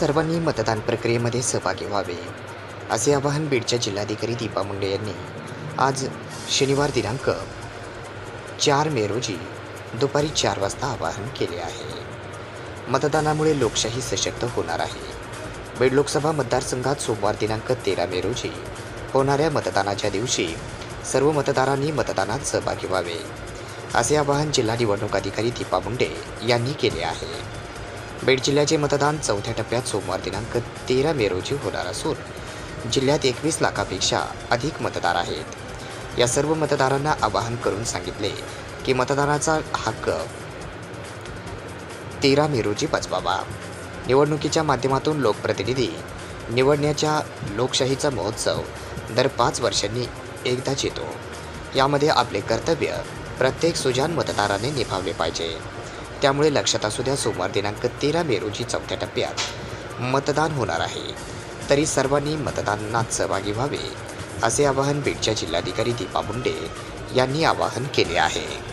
सर्वांनी मतदान प्रक्रियेमध्ये सहभागी व्हावे असे आवाहन बीडच्या जिल्हाधिकारी दीपा मुंडे यांनी आज शनिवार दिनांक चार मे रोजी दुपारी चार वाजता आवाहन केले आहे. मतदानामुळे लोकशाही सशक्त होणार आहे. बीड लोकसभा मतदारसंघात सोमवार दिनांक तेरा मे रोजी होणाऱ्या मतदानाच्या दिवशी सर्व मतदारांनी मतदानात सहभागी व्हावे असे आवाहन जिल्हा निवडणूक अधिकारी दीपा मुंडे यांनी केले आहे. बीड जिल्ह्याचे मतदान चौथ्या टप्प्यात सोमवार दिनांक तेरा मे रोजी होणार असून जिल्ह्यात एकवीस लाखापेक्षा अधिक मतदार आहेत. या सर्व मतदारांना आवाहन करून सांगितले की मतदानाचा हक्क तेरा मे रोजी बजवावा निवडणुकीच्या माध्यमातून लोकप्रतिनिधी निवडण्याच्या लोकशाहीचा महोत्सव दर पाच वर्षांनी एकदाच येतो. यामध्ये आपले कर्तव्य प्रत्येक सुजान मतदाराने निभावले पाहिजे. त्यामुळे लक्षात असू द्या सोमवार दिनांक तेरा मे रोजी चौथ्या टप्प्यात मतदान होणार आहे. तरी सर्वांनी मतदानात सहभागी व्हावे असे आवाहन बीडच्या जिल्हाधिकारी दीपा मुंडे यांनी आवाहन केले आहे.